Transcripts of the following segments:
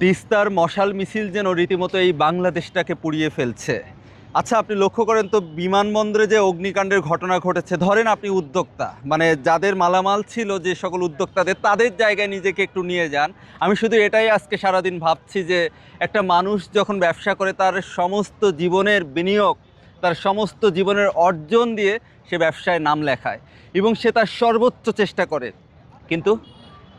তিস্তার মশাল মিছিল যেন রীতিমতো এই বাংলাদেশটাকে পুড়িয়ে ফেলছে। আচ্ছা আপনি লক্ষ্য করেন তো বিমানবন্দরে যে অগ্নিকাণ্ডের ঘটনা ঘটেছে, ধরেন আপনি উদ্যোক্তা মানে যাদের মালামাল ছিল যে সকল উদ্যোক্তাদের, তাদের জায়গায় নিজেকে একটু নিয়ে যান। আমি শুধু এটাই আজকে সারাদিন ভাবছি যে একটা মানুষ যখন ব্যবসা করে, তার সমস্ত জীবনের বিনিয়োগ, তার সমস্ত জীবনের অর্জন দিয়ে সে ব্যবসায় নাম লেখায় এবং সে তার সর্বোচ্চ চেষ্টা করে। কিন্তু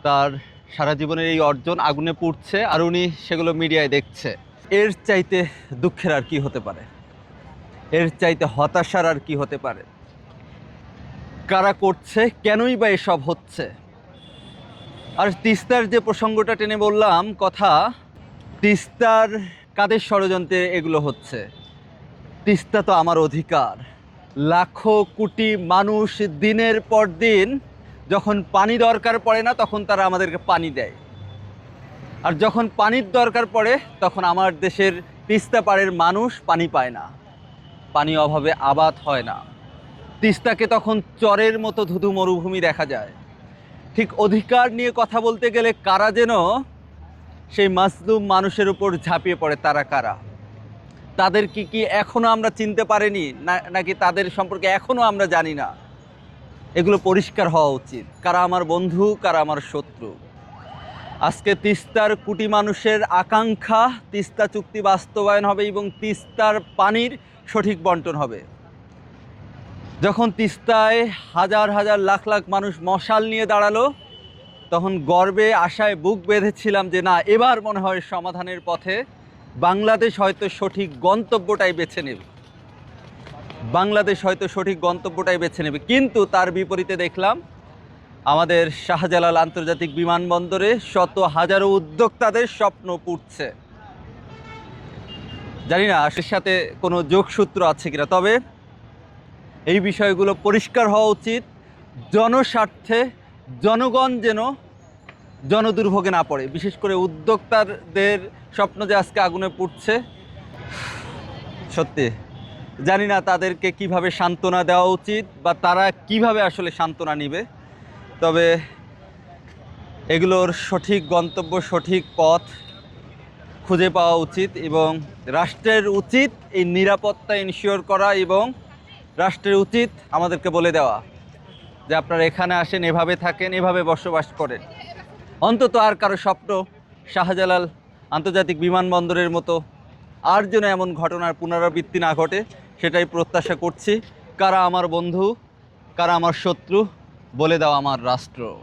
তার সারা জীবনের এই অর্জন আগুনে পুড়ছে আর উনি সেগুলো মিডিয়ায় দেখছে। এর চাইতে দুঃখের আর কি হতে পারে? এর চাইতে হতাশার আর কি হতে পারে? কারা করছে? কেনই বা এসব হচ্ছে? আর তিস্তার যে প্রসঙ্গটা টেনে বললাম, কথা, তিস্তার কাদের ষড়যন্ত্রে এগুলো হচ্ছে? তিস্তা তো আমার অধিকার। লাখো কোটি মানুষ দিনের পর দিন যখন পানি দরকার পড়ে না, তখন তারা আমাদেরকে পানি দেয়। আর যখন পানির দরকার পড়ে, তখন আমার দেশের তিস্তা পাড়ের মানুষ পানি পায় না। পানি অভাবে আবাদ হয় না। তিস্তাকে তখন চরের মতো ধুধু মরুভূমি দেখা যায়। ঠিক অধিকার নিয়ে কথা বলতে গেলে কারা যেন সেই মাসলুম মানুষের উপর ঝাঁপিয়ে পড়ে, তারা কারা? তাদের কি কি এখনও আমরা চিনতে পারিনি? না, নাকি তাদের সম্পর্কে এখনও আমরা জানি না? এগুলো পরিষ্কার হওয়া উচিত। কারা আমার বন্ধু, কারা আমার শত্রু। আজকে তিস্তার কোটি মানুষের আকাঙ্ক্ষা, তিস্তা চুক্তি বাস্তবায়ন হবে এবং তিস্তার পানির সঠিক বন্টন হবে। যখন তিস্তায় হাজার হাজার লাখ লাখ মানুষ মশাল নিয়ে দাঁড়াল, তখন গর্বে, আশায় বুক বেঁধেছিলাম যে না, এবার মনে হয় সমাধানের পথে বাংলাদেশ হয়তো সঠিক গন্তব্যটাই বেছে নেবে। বাংলাদেশ হয়তো সঠিক গন্তব্যটাই বেছে নেবে। কিন্তু তার বিপরীতে দেখলাম, আমাদের শাহজালাল আন্তর্জাতিক বিমানবন্দরে শত হাজারো উদ্যোক্তাদের স্বপ্ন পুড়ছে। জানি না এর সাথে কোনো যোগসূত্র আছে কিনা, তবে এই বিষয়গুলো পরিষ্কার হওয়া উচিত। জনস্বার্থে জনগণ যেন জনদুর্ভোগে না পড়ে, বিশেষ করে উদ্যোক্তাদের স্বপ্ন যে আজকে আগুনে পুড়ছে, সত্যি। জানি না তাদেরকে কীভাবে সান্ত্বনা দেওয়া উচিত বা তারা কীভাবে আসলে সান্ত্বনা নিবে। তবে এগুলোর সঠিক গন্তব্য, সঠিক পথ খুঁজে পাওয়া উচিত এবং রাষ্ট্রের উচিত এই নিরাপত্তা ইনশিওর করা এবং রাষ্ট্রের উচিত আমাদেরকে বলে দেওয়া যে আপনারা এখানে আসেন, এভাবে থাকেন, এভাবে বসবাস করেন। অন্তত আর কারও স্বপ্ন শাহজালাল আন্তর্জাতিক বিমানবন্দরের মতো আর যেন এমন ঘটনার পুনরাবৃত্তি না ঘটে, সেটাই প্রত্যাশা করছি। কারা আমার বন্ধু, কারা আমার শত্রু, বলে দাও আমার রাষ্ট্র।